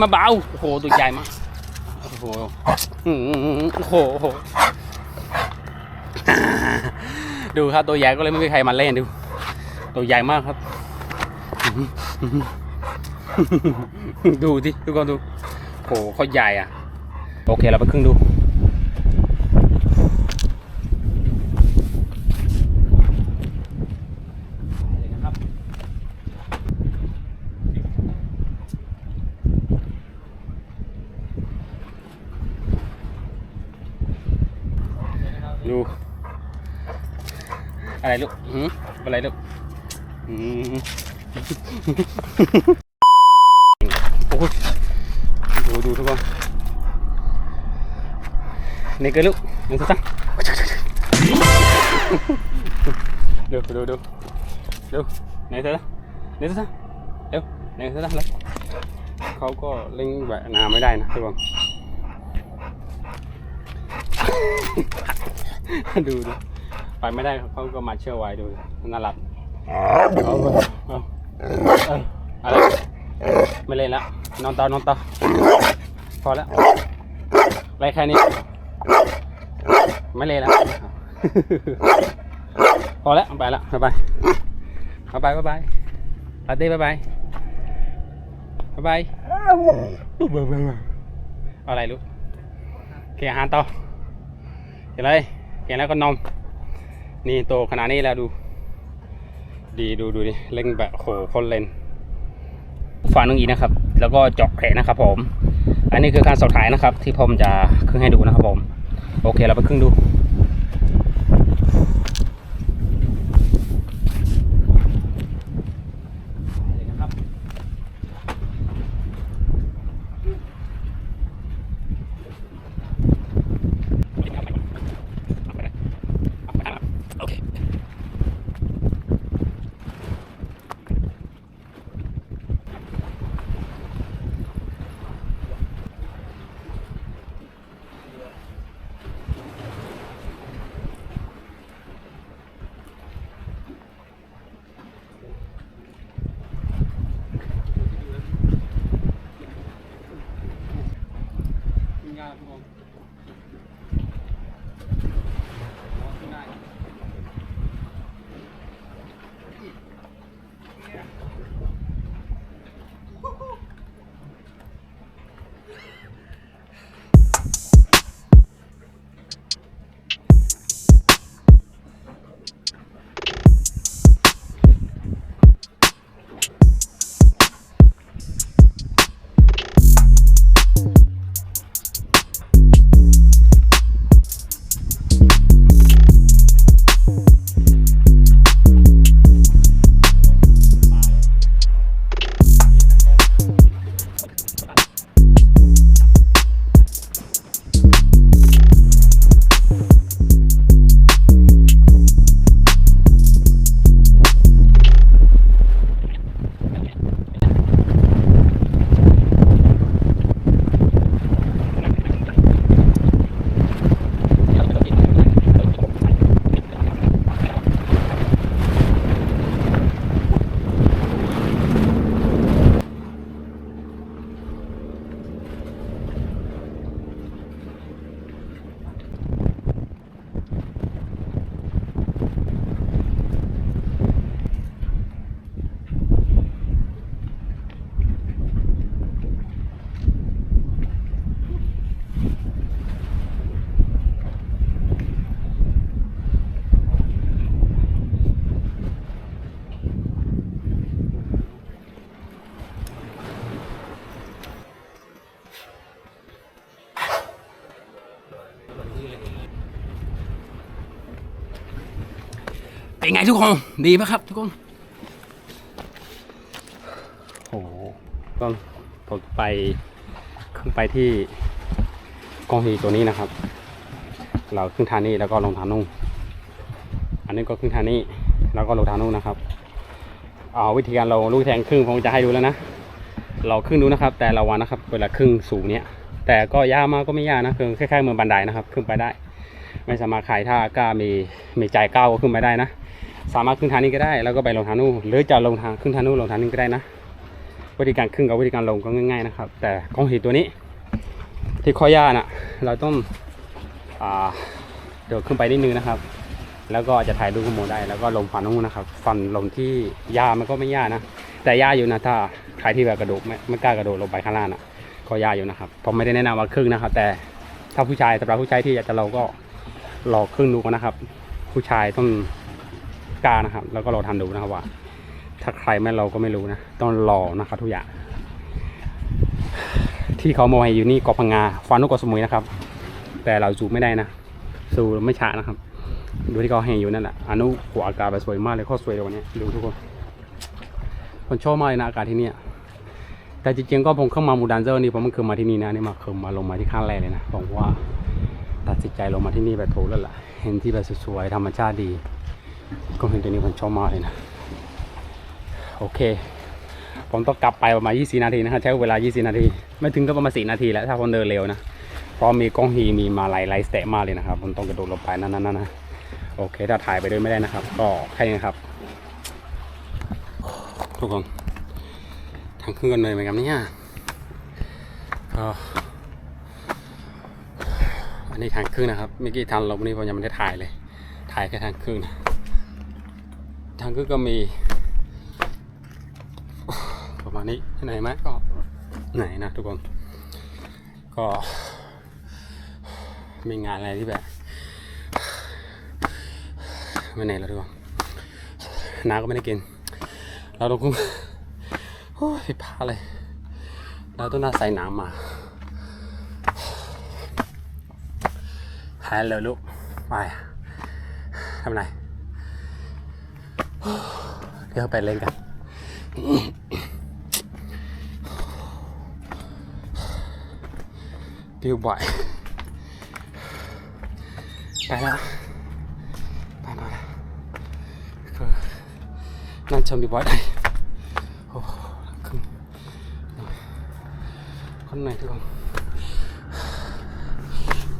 มาเบาโอ้โหตัวใหญ่มากโอ้โหโอ้โหโอ้โหดูครับตัวใหญ่ก็เลยไม่มีใครมาเล่นดู ตัวใหญ่มากครับ ดูดิทุกคนดูโหเขาใหญ่อะ โอเคเราไปครึ่งดู อะไรลูกหืมอะไรลูกหืมโอ้โหดูดูทุกคนนี่ก็ลูกหนึ่งสองสามดูดูดูดูไหนเธอละไหนเธอละเร็วไหนเธอละแล้วเขาก็เล่นแบบน้ำไม่ได้นะทุกคนดูดู ไปไม่ได้เขาก็มาเชื่อไว้ดูน่ารักเขาก็เอาเอาอะไรไม่เล่นละนอนต่อนอนต่อพอแล้วไปแค่นี้ ไม่เล่นละพอแล้วไปละบ๊ายบายบ๊ายบายบ๊ายบายลาเต้บ๊ายบายบ๊ายบายอะไรลูกเกี่ยอาหารต่อเห็นไรเห็นแล้วก็นม นี่โตขนาดนี้แล้วดู ดีดูดูดิเล่นแบบโหคนเล่นฟันน้งอีนะครับ แล้วก็เจาะแผลนะครับผม อันนี้คือการสอดถ่ายนะครับ ที่ผมจะขึ้นให้ดูนะครับผม โอเคเราไปครึ่งดู เป็นไงทุกคน ดีไหมครับ ทุกคนโอ้โหก็ผมไปขึ้นไปที่กองฮีตัวนี้นะครับ เราขึ้นทางนี้แล้วก็ลงทางนู้นอันนี้ก็ขึ้นทางนี้แล้วก็ลงทางนู้นนะครับ เอาวิธีการเราลูกแทงครึ่งผมจะให้ดูแล้วนะ เราครึ่งดูนะครับ แต่ละวันนะครับเวลาครึ่งสูงเนี้ยแต่ก็ยากมากก็ไม่ยากนะคือคล้ายๆเมือนบันไดนะครับ ขึ้นไปได้ ไม่สามารถขายถ้ากล้ามีมีใจก้าวก็ขึ้นไปได้นะ สามารถขึ้นทางนี้ก็ได้ แล้วก็ไปลงทางนู้นหรือจะลงทางขึ้นทางนู้นลงทางนี้ก็ได้นะ วิธีการขึ้นกับวิธีการลงก็ง่ายๆนะครับ แต่กองหินตัวนี้ ที่ข้อย่าน่ะ เราต้องอ่าเดี๋ยวขึ้นไปนิดนึงนะครับ แล้วก็จะถ่ายรูปข้างบนได้ แล้วก็ลงฝั่งนู้นนะครับฟันลงที่หญ้ามันก็ไม่หญ้านะ แต่หญ้าอยู่นะถ้าใครที่แบบกระโดดไม่ไม่กล้ากระโดดลงไปข้างล่างอะก็หญ้าอยู่นะครับ ผมไม่ได้แนะนำว่าครึ่งนะครับ แต่ถ้าผู้ชายสำหรับผู้ชายที่อยากจะเราก็ลองครึ่งดูก่อนนะครับ ผู้ชายต้อง กล้านะครับ แล้วก็ลองทำดูนะครับว่า ถ้าใครไม่เราก็ไม่รู้นะต้องรอนะครับทุกอย่าง ที่เขาโมให้อยู่นี่เกาะพังงาฟานุเกาะสมุยนะครับ แต่เราจูไม่ได้นะสู้ไม่ช้านะครับ ดูที่เขาให้อยู่นั่นแหละอนุหัวอากาศแบบสวยมากเลยโคตรสวยเลยวันนี้ดูทุกคนคนชอบมากเลยนะอากาศที่นี่แต่จริงๆก็ผมเข้ามามูดันเซอร์นี่ผมมันเคยมาที่นี่นะนี่มาเคยมาลงมาที่ข้างแรกเลยนะผมว่าตัดสินใจลงมาที่นี่แบบถูกแล้วล่ะ เห็นที่แบบสวยๆธรรมชาติดี ก็เห็นตัวนี้ผมชอบมากเลยนะ โอเค ผมต้องกลับไปประมาณ 20 นาทีนะครับใช้เวลา 20 นาที ไม่ถึงก็ประมาณ 4 นาทีแล้วถ้าคนเดินเร็วนะเพราะมีกล้องฮีมีมาลายไลท์สเตะมากเลยนะครับผมต้องกระโดดลงไปนั่นนั่นนะโอเค ถ้าถ่ายไปด้วยไม่ได้นะครับ ก็แค่นี้ครับ ทุกคนทางขึ้นกันเลยไหมครับเนี่ยอันนี้ทางขึ้นนะครับเมื่อกี้ทางลงนี่ผมยังไม่ได้ถ่ายเลย ถ่ายแค่ทางขึ้นนะ ทางขึ้นก็มี ประมาณนี้ไหนไหมก็ไหนนะทุกคน ก็มีงานอะไรที่แบบไม่ไหนแล้วทุกคนน้ำก็ไม่ได้กิน เราต้องคุ้มโอ้ยผิดพลาดเลย เราต้องน่าใส่น้ำมาหายเลยลูก ไปทำไร เดี๋ยวไปเล่นกันปิวบ่อยไปแล้วไปมาแล้วคือนั่นชมบิวบ่อยได้โอ้โหครึ่งคนไหนทุกคน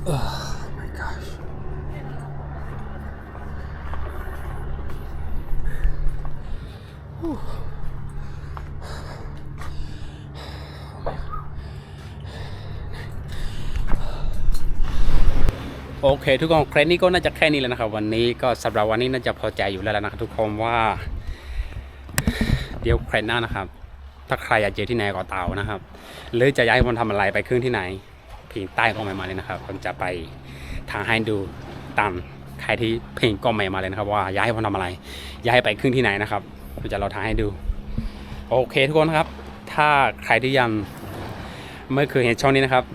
เออ my gosh โอเค ทุกคนเครนนี้ก็น่าจะแค่นี้แล้วนะครับ วันนี้ก็สำหรับวันนี้น่าจะพอใจอยู่แล้วนะครับทุกคนว่า เดี๋ยวเครนหน้านะครับ ถ้าใครอยากเจอที่ไหนก็เตานะครับ หรือจะย้ายผมทำอะไรไปเครื่องที่ไหนพิงใต้กล้องใหม่มาเลยนะครับผมจะไปทางให้ดูตามใครที่เพลงกล้องใหม่มาเลยนะครับว่าย้ายผมทำอะไร ย้ายไปครื่งที่ไหนนะครับผมจะเราทางให้ดู โอเคทุกคนครับ ถ้าใครที่ยังไม่เคยเห็นช่องนี้นะครับ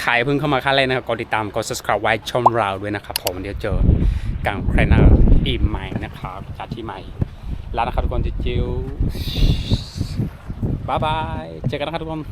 ใครเพิ่งเข้ามาครั้งแรกนะครับกดติดตามกด subscribe ไว้ช่องเราด้วยนะครับผมเดี๋ยวเจอกังใครนาอีใหม่นะครับจากที่ใหม่แล้วนะครับทุกคนจิวบ๊ายบายเจอกันนะครับทุกคน